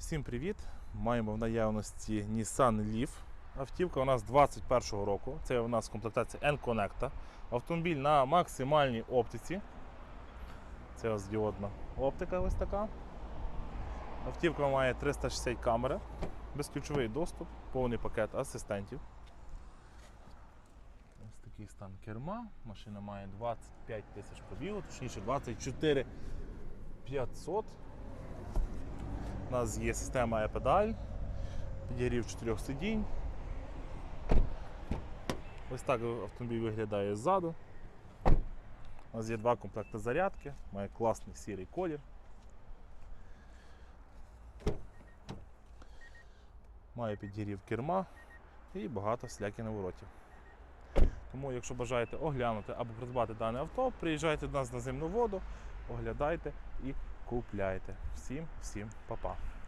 Всім привіт! Маємо в наявності Nissan Leaf. Автівка у нас 21-го року. Це у нас комплектація N-Connect. Автомобіль на максимальній оптиці. Це ось діодна оптика ось така. Автівка має 360 камери, безключовий доступ, повний пакет асистентів. Ось такий стан керма. Машина має 25 тисяч пробігу, точніше 24 500. У нас є система e-pedal, підігрів чотирьох сидінь. Ось так автомобіль виглядає ззаду. У нас є два комплекти зарядки, має класний сірий колір. Має підігрів керма і багато сляки на вороті. Тому, якщо бажаєте оглянути або придбати дане авто, приїжджайте до нас на земну воду, оглядайте і купляйте. Всім, всім па-па.